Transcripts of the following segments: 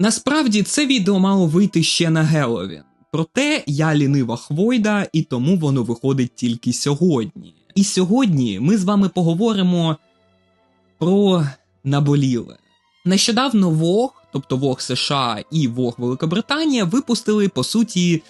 Насправді це відео мало вийти ще на Геловін. Проте я лінива хвойда, і тому воно виходить тільки сьогодні. І сьогодні ми з вами поговоримо про наболіле. Нещодавно Вог, тобто Вог США і Вог Великобританія, випустили по суті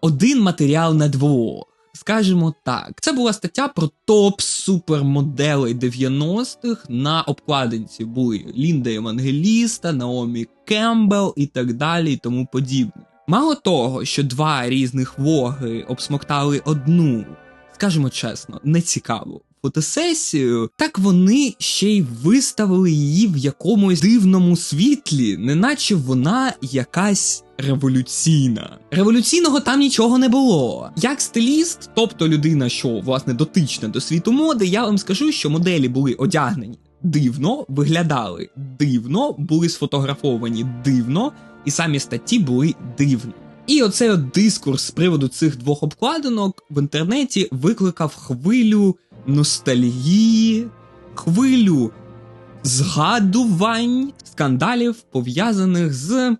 один матеріал на двох. Скажімо так, це була стаття про топ супермоделей 90-х. На обкладинці були Лінда Евангеліста, Наомі Кембл і так далі, і тому подібне. Мало того, що два різних воги обсмоктали одну, скажімо чесно, нецікаву фотосесію, так вони ще й виставили її в якомусь дивному світлі, неначе вона якась революційна. Революційного там нічого не було. Як стиліст, тобто людина, що власне дотична до світу моди, я вам скажу, що моделі були одягнені дивно, виглядали дивно, були сфотографовані дивно, і самі статті були дивні. І оцей от дискурс з приводу цих двох обкладинок в інтернеті викликав хвилю ностальгії, хвилю згадувань, скандалів, пов'язаних з,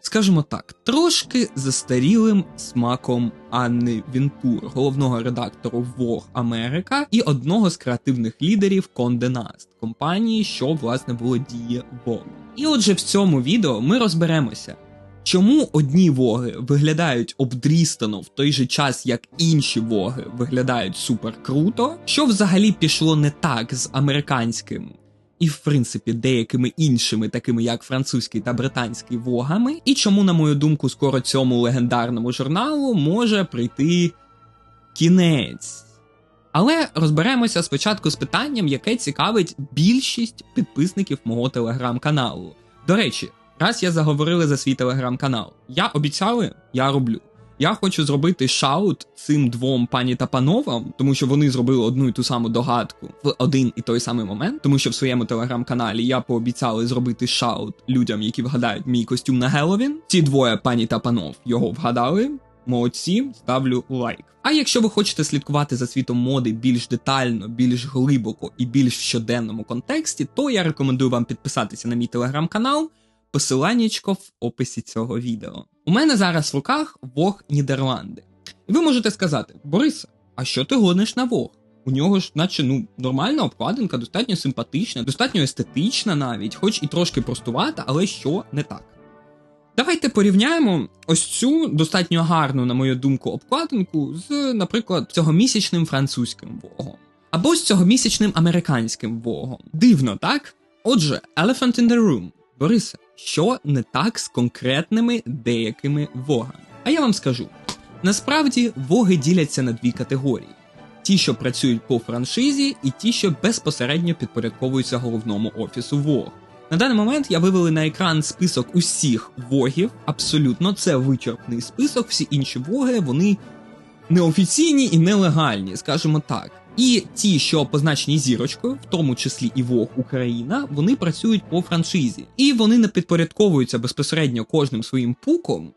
скажімо так, трошки застарілим смаком Анни Вінтур, головного редактору Vogue Америка і одного з креативних лідерів Condé Nast, компанії, що власне володіє Vogue. І отже, в цьому відео ми розберемося. Чому одні воги виглядають обдрістано в той же час, як інші воги виглядають супер круто? Що взагалі пішло не так з американським і, в принципі, деякими іншими, такими як французький та британський вогами? І чому, на мою думку, скоро цьому легендарному журналу може прийти кінець? Але розберемося спочатку з питанням, яке цікавить більшість підписників мого телеграм-каналу. До речі. Раз я заговорили за свій телеграм-канал. Я обіцяли, я роблю. Я хочу зробити шаут цим двом пані та пановам, тому що вони зробили одну і ту саму догадку в один і той самий момент, тому що в своєму телеграм-каналі я пообіцяли зробити шаут людям, які вгадають мій костюм на Геловін. Ці двоє пані та панов його вгадали. Молодці, ставлю лайк. А якщо ви хочете слідкувати за світом моди більш детально, більш глибоко і більш в щоденному контексті, то я рекомендую вам підписатися на мій телеграм-канал посиланнячко в описі цього відео. У мене зараз в руках Вог Нідерланди. І ви можете сказати, Борисе, а що ти гониш на Вог? У нього ж, наче, ну, нормальна обкладинка, достатньо симпатична, достатньо естетична навіть, хоч і трошки простувата, але що не так. Давайте порівняємо ось цю достатньо гарну, на мою думку, обкладинку з, наприклад, цьогомісячним французьким вогом. Або з цьогомісячним американським вогом. Дивно, так? Отже, Elephant in the Room. Борисе, що не так з конкретними деякими вогами? А я вам скажу: насправді воги діляться на дві категорії: ті, що працюють по франшизі, і ті, що безпосередньо підпорядковуються головному офісу Вог. На даний момент я вивели на екран список усіх вогів. Абсолютно, це вичерпний список. Всі інші воги вони неофіційні і нелегальні, скажімо так. І ті, що позначені зірочкою, в тому числі і Вог Україна, вони працюють по франшизі, і вони не підпорядковуються безпосередньо кожним своїм пуком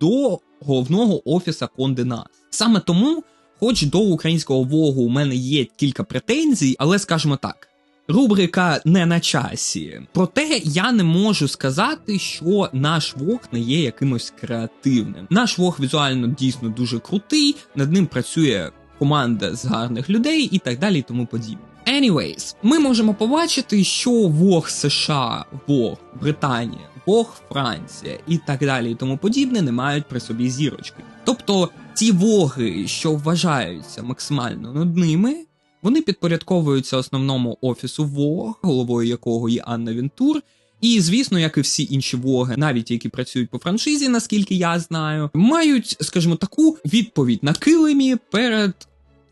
до головного офіса Конде Нас. Саме тому, хоч до українського вогу у мене є кілька претензій, але скажімо так. Рубрика не на часі. Проте я не можу сказати, що наш вог не є якимось креативним. Наш вог візуально дійсно дуже крутий, над ним працює команда з гарних людей і так далі, і тому подібне. Anyways, ми можемо побачити, що Вог США, Вог Британія, Вог Франція і так далі, і тому подібне не мають при собі зірочки. Тобто ті воги, що вважаються максимально нудними, вони підпорядковуються основному офісу Вог, головою якого є Анна Вінтур. І звісно, як і всі інші воги, навіть які працюють по франшизі, наскільки я знаю, мають, скажімо, таку відповідь на килимі перед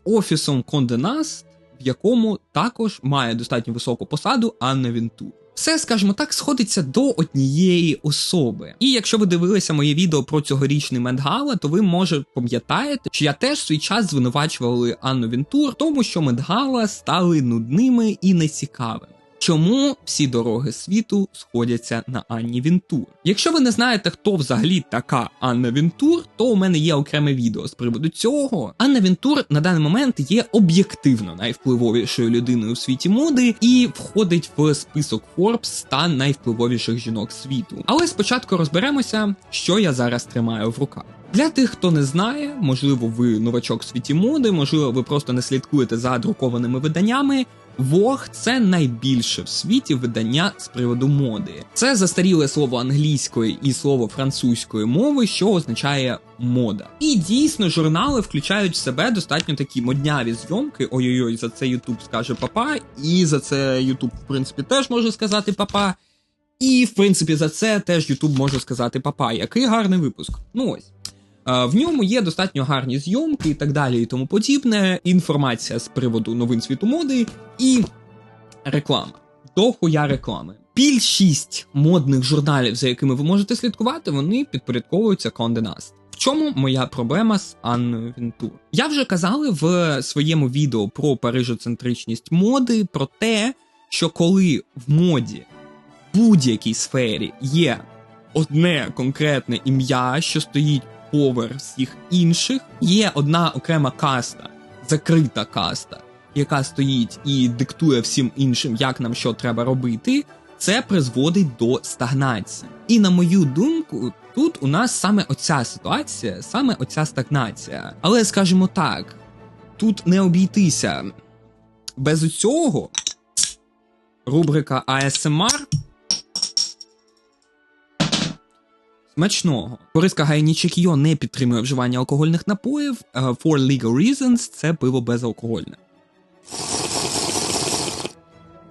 офісом Конде Наст, в якому також має достатньо високу посаду Анна Вінтур. Все, скажімо так, сходиться до однієї особи. І якщо ви дивилися моє відео про цьогорічний Медгала, то ви може пам'ятаєте, що я теж в свій час звинувачували Анну Вінтур, тому що Медгала стали нудними і нецікавими. Чому всі дороги світу сходяться на Анні Вінтур? Якщо ви не знаєте, хто взагалі така Анна Вінтур, то у мене є окреме відео з приводу цього. Анна Вінтур на даний момент є об'єктивно найвпливовішою людиною у світі моди і входить в список Forbes 100 найвпливовіших жінок світу. Але спочатку розберемося, що я зараз тримаю в руках. Для тих, хто не знає, можливо, ви новачок в світі моди, можливо, ви просто не слідкуєте за друкованими виданнями. Vogue – це найбільше в світі видання з приводу моди. Це застаріле слово англійської і слово французької мови, що означає мода. І дійсно журнали включають в себе достатньо такі модняві зйомки. Ой-ой-ой, за це Ютуб скаже папа, і за це Ютуб, в принципі, теж може сказати папа. І, в принципі, за це теж Ютуб може сказати папа. Який гарний випуск. Ну ось. В ньому є достатньо гарні зйомки і так далі, і тому подібне. Інформація з приводу новин світу моди і реклама. Дохуя реклами. Більшість модних журналів, за якими ви можете слідкувати, вони підпорядковуються Condé Nast. В чому моя проблема з Анною Вінтур? Я вже казали в своєму відео про парижоцентричність моди, про те, що коли в моді в будь-якій сфері є одне конкретне ім'я, що стоїть поверх всіх інших. Є одна окрема каста, закрита каста, яка стоїть і диктує всім іншим, як нам що треба робити. Це призводить до стагнації. І на мою думку, тут у нас саме оця ситуація, саме оця стагнація. Але скажімо так, тут не обійтися без цього. Рубрика ASMR Смачного. Кориска Гайнічик Йо не підтримує вживання алкогольних напоїв. Е, for legal reasons це пиво безалкогольне.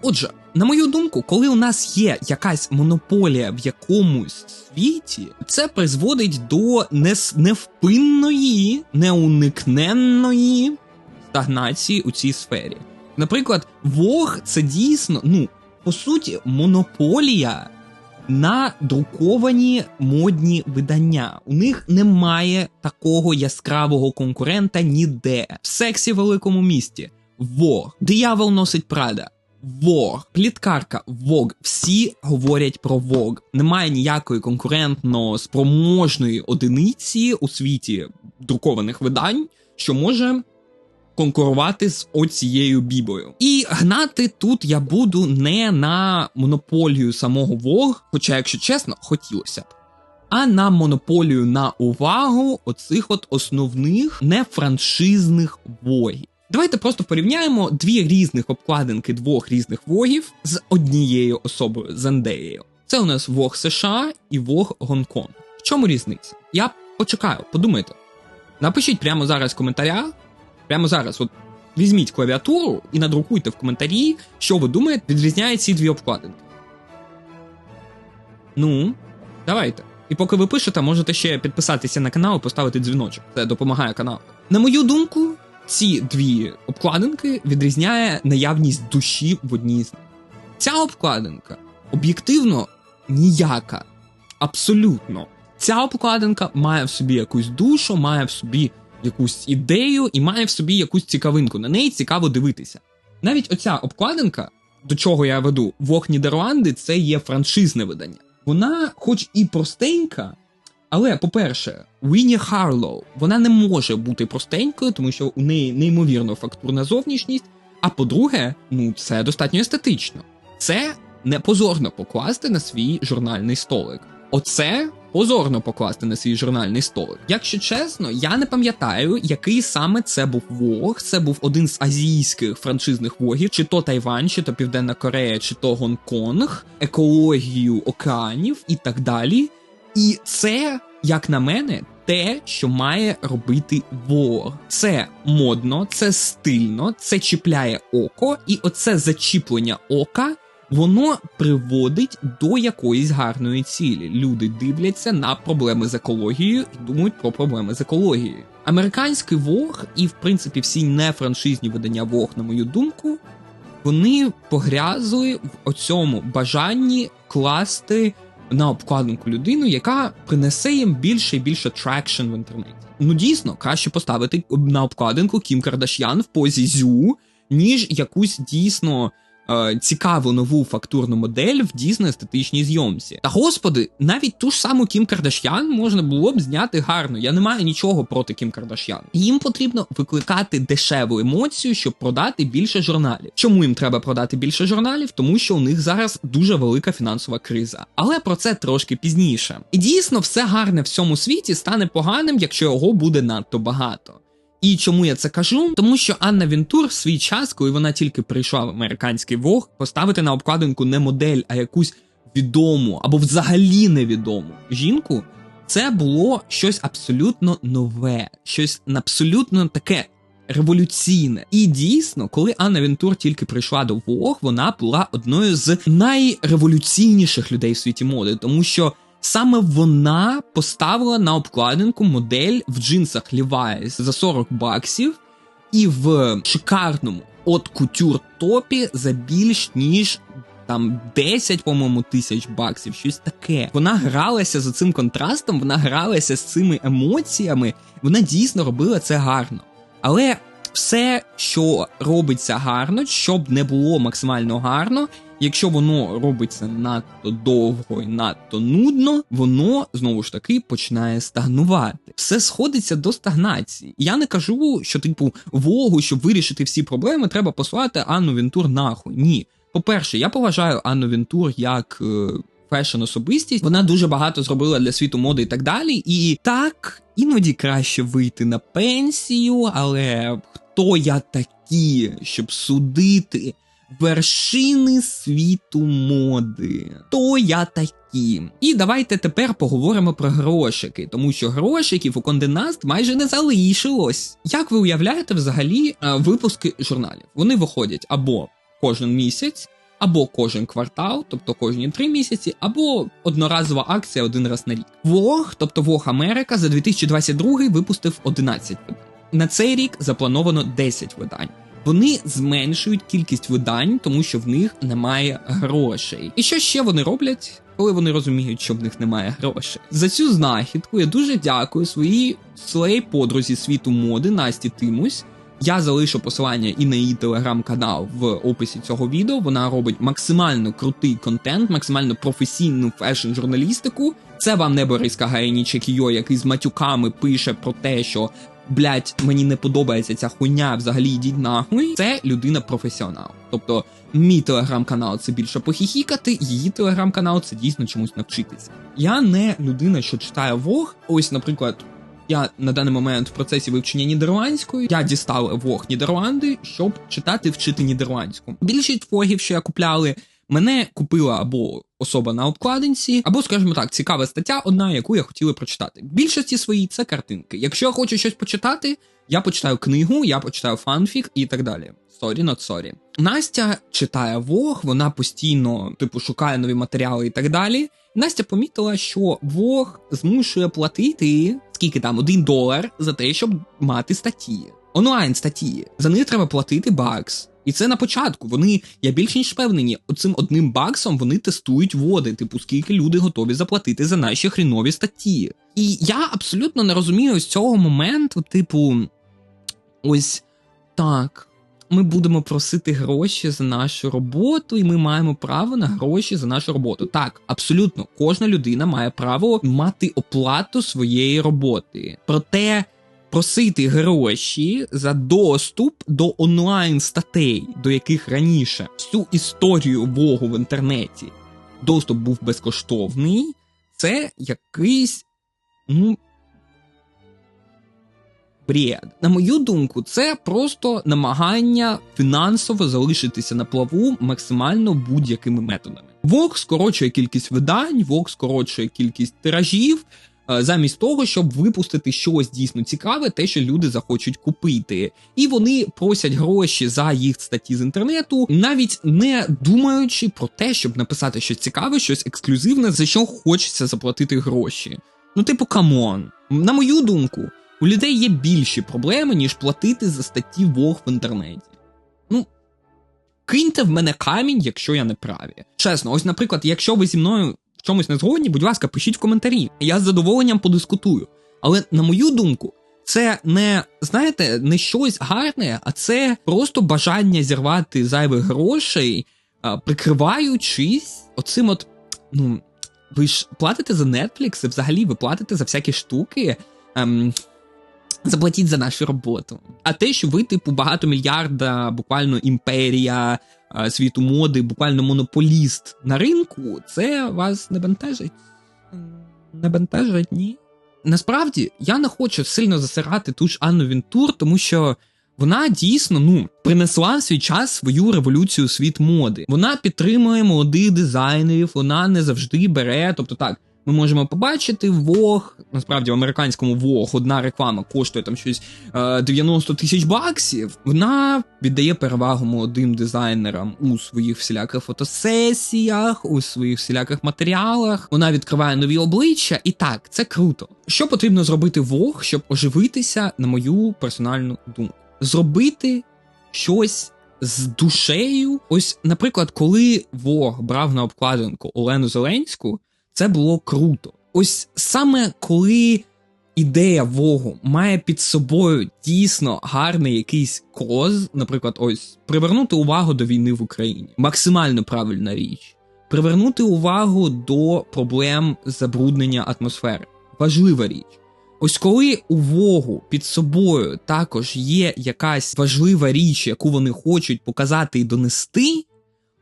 Отже, на мою думку, коли у нас є якась монополія в якомусь світі, це призводить до невпинної, неуникненної стагнації у цій сфері. Наприклад, Вог це дійсно, ну, по суті, монополія на друковані модні видання. У них немає такого яскравого конкурента ніде. В сексі великому місті. Вог. Диявол носить Прада. Вог, пліткарка, Вог. Всі говорять про Вог. Немає ніякої конкурентно спроможної одиниці у світі друкованих видань, що може конкурувати з оцією бібою. І гнати тут я буду не на монополію самого Вог, хоча, якщо чесно, хотілося б. А на монополію на увагу оцих от основних нефраншизних вогів. Давайте просто порівняємо дві різних обкладинки двох різних вогів з однією особою Зендеєю. Це у нас Вог США і Вог Гонконг. В чому різниця? Я почекаю, подумайте. Напишіть прямо зараз в коментарях, Прямо зараз, от візьміть клавіатуру і надрукуйте в коментарі, що ви думаєте, відрізняє ці дві обкладинки. Ну, давайте. І поки ви пишете, можете ще підписатися на канал і поставити дзвіночок. Це допомагає каналу. На мою думку, ці дві обкладинки відрізняє наявність душі в одній з них. Ця обкладинка об'єктивно ніяка. Абсолютно. Ця обкладинка має в собі якусь душу, має в собі якусь ідею і має в собі якусь цікавинку. На неї цікаво дивитися. Навіть оця обкладинка, до чого я веду, Вог Нідерланди, це є франшизне видання. Вона, хоч і простенька, але, по-перше, Вінні Харлоу, вона не може бути простенькою, тому що у неї неймовірно фактурна зовнішність. А по-друге, ну це достатньо естетично. Це не позорно покласти на свій журнальний столик. Оце позорно покласти на свій журнальний столик. Якщо чесно, я не пам'ятаю, який саме це був вог. Це був один з азійських франшизних вогів, чи то Тайвань, чи то Південна Корея, чи то Гонконг, екологію океанів і так далі. І це, як на мене, те, що має робити вог. Це модно, це стильно, це чіпляє око, і оце зачіплення ока воно приводить до якоїсь гарної цілі. Люди дивляться на проблеми з екологією і думають про проблеми з екологією. Американський Вог і, в принципі, всі нефраншизні видання Вог, на мою думку, вони погрязли в оцьому бажанні класти на обкладинку людину, яка принесе їм більше і більше трекшн в інтернеті. Ну дійсно краще поставити на обкладинку Кім Кардашян в позі зю, ніж якусь дійсно е, цікаву нову фактурну модель в дійсно естетичній зйомці. Та господи, навіть ту ж саму Кім Кардашян можна було б зняти гарно. Я не маю нічого проти Кім Кардашян. Їм потрібно викликати дешеву емоцію, щоб продати більше журналів. Чому їм треба продати більше журналів? Тому що у них зараз дуже велика фінансова криза. Але про це трошки пізніше. І дійсно, все гарне в цьому світі стане поганим, якщо його буде надто багато. І чому я це кажу? Тому що Анна Вінтур в свій час, коли вона тільки прийшла в американський вог, поставити на обкладинку не модель, а якусь відому або взагалі невідому жінку, це було щось абсолютно нове, щось абсолютно таке. Революційне. І дійсно, коли Анна Вінтур тільки прийшла до Вог, вона була одною з найреволюційніших людей в світі моди, тому що Саме вона поставила на обкладинку модель в джинсах Levi's за 40 баксів і в шикарному от кутюр топі за більш ніж там 10, по-моєму, тисяч баксів, щось таке. Вона гралася за цим контрастом, вона гралася з цими емоціями, вона дійсно робила це гарно. Але все, що робиться гарно, щоб не було максимально гарно, Якщо воно робиться надто довго і надто нудно, воно знову ж таки починає стагнувати. Все сходиться до стагнації. Я не кажу, що типу вогу, щоб вирішити всі проблеми, треба послати Анну Вінтур нахуй. Ні. По-перше, я поважаю Анну Вінтур як е, фешн особистість. Вона дуже багато зробила для світу моди і так далі. І так, іноді краще вийти на пенсію, але хто я такі, щоб судити? Вершини світу моди. То я такі. І давайте тепер поговоримо про грошики, тому що грошиків у Конденаст майже не залишилось. Як ви уявляєте, взагалі е, випуски журналів? Вони виходять або кожен місяць. Або кожен квартал, тобто кожні три місяці, або одноразова акція один раз на рік. Вог, тобто Вог Америка, за 2022 випустив 11 видань. На цей рік заплановано 10 видань вони зменшують кількість видань, тому що в них немає грошей. І що ще вони роблять? Коли вони розуміють, що в них немає грошей. За цю знахідку я дуже дякую своїй своїй подрузі світу моди Насті Тимусь. Я залишу посилання і на її телеграм-канал в описі цього відео. Вона робить максимально крутий контент, максимально професійну фешн-журналістику. Це вам не Борис Кагаїні Чекіо, який з матюками пише про те, що блять, мені не подобається ця хуйня, взагалі йдіть нахуй. Це людина професіонал. Тобто, мій телеграм-канал це більше похіхікати, її телеграм-канал це дійсно чомусь навчитися. Я не людина, що читає вог. Ось, наприклад. Я на даний момент в процесі вивчення нідерландської я дістав вог Нідерланди, щоб читати вчити нідерландську. Більшість вогів, що я купляли, мене купила або особа на обкладинці, або, скажімо так, цікава стаття, одна, яку я хотіла прочитати. В більшості своїй це картинки. Якщо я хочу щось почитати, я почитаю книгу, я почитаю фанфік і так далі. Sorry, not sorry. Настя читає Вог, вона постійно, типу, шукає нові матеріали і так далі. Настя помітила, що Вог змушує платити скільки там один долар за те, щоб мати статті. Онлайн статті. За них треба платити бакс. І це на початку. Вони, я більш ніж впевнені, оцим одним баксом вони тестують води, типу, скільки люди готові заплатити за наші хрінові статті. І я абсолютно не розумію з цього моменту, типу, ось так. Ми будемо просити гроші за нашу роботу, і ми маємо право на гроші за нашу роботу. Так, абсолютно, кожна людина має право мати оплату своєї роботи. Проте просити гроші за доступ до онлайн статей, до яких раніше всю історію Богу в інтернеті доступ був безкоштовний, це якийсь ну. Бред. На мою думку, це просто намагання фінансово залишитися на плаву максимально будь-якими методами. Вок скорочує кількість видань, Вок скорочує кількість тиражів, замість того, щоб випустити щось дійсно цікаве, те, що люди захочуть купити, і вони просять гроші за їх статті з інтернету, навіть не думаючи про те, щоб написати щось цікаве, щось ексклюзивне, за що хочеться заплатити гроші. Ну, типу, камон. На мою думку, у людей є більші проблеми, ніж платити за статті Вог в інтернеті. Ну. Киньте в мене камінь, якщо я не праві. Чесно, ось, наприклад, якщо ви зі мною чомусь не згодні, будь ласка, пишіть в коментарі. Я з задоволенням подискутую. Але на мою думку, це не знаєте, не щось гарне, а це просто бажання зірвати зайвих грошей прикриваючись оцим от. Ну, ви ж платите за Netflix, і взагалі ви платите за всякі штуки. Ем, заплатіть за нашу роботу. А те, що ви, типу, багатомільярда, буквально імперія світу моди, буквально монополіст на ринку, це вас не бентежить? Не бентежить, ні. Насправді я не хочу сильно засирати ту ж Анну Вінтур, тому що вона дійсно ну принесла в свій час свою революцію у світ моди. Вона підтримує молодих дизайнерів, вона не завжди бере. Тобто, так ми можемо побачити Вог, насправді в американському Вог одна реклама коштує там щось е, 90 тисяч баксів. Вона віддає перевагу молодим дизайнерам у своїх всіляких фотосесіях, у своїх всіляких матеріалах. Вона відкриває нові обличчя, і так, це круто. Що потрібно зробити Вог, щоб оживитися, на мою персональну думку? Зробити щось. З душею, ось, наприклад, коли Вог брав на обкладинку Олену Зеленську, це було круто. Ось саме коли ідея Вогу має під собою дійсно гарний якийсь коз, наприклад, ось привернути увагу до війни в Україні, максимально правильна річ, привернути увагу до проблем забруднення атмосфери. Важлива річ. Ось коли у Вогу під собою також є якась важлива річ, яку вони хочуть показати і донести.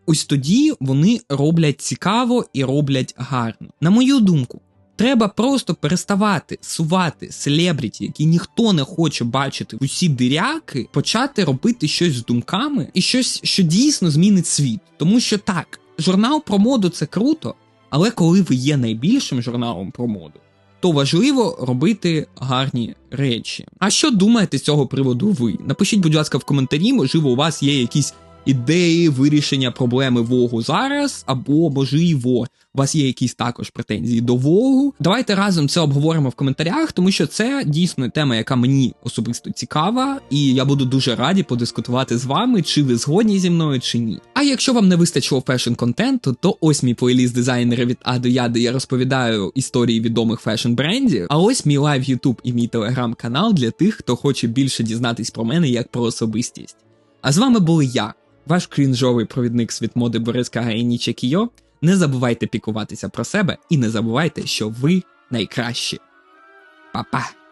Ось тоді вони роблять цікаво і роблять гарно. На мою думку, треба просто переставати сувати селебріті, які ніхто не хоче бачити в усі диряки, почати робити щось з думками і щось, що дійсно змінить світ. Тому що так, журнал про моду це круто, але коли ви є найбільшим журналом про моду. То важливо робити гарні речі. А що думаєте з цього приводу ви? Напишіть, будь ласка, в коментарі, можливо, у вас є якісь ідеї вирішення проблеми Вогу зараз, або можливо, у вас є якісь також претензії до Вогу. Давайте разом це обговоримо в коментарях, тому що це дійсно тема, яка мені особисто цікава, і я буду дуже раді подискутувати з вами, чи ви згодні зі мною, чи ні. А якщо вам не вистачило фешн контенту, то ось мій плейліст дизайнера від А до Я, де я розповідаю історії відомих фешн брендів. А ось мій лайв Ютуб і мій телеграм-канал для тих, хто хоче більше дізнатись про мене як про особистість. А з вами були я ваш крінжовий провідник світ моди Бориска Кагаїніче Кіо. Не забувайте пікуватися про себе і не забувайте, що ви найкращі. Па-па!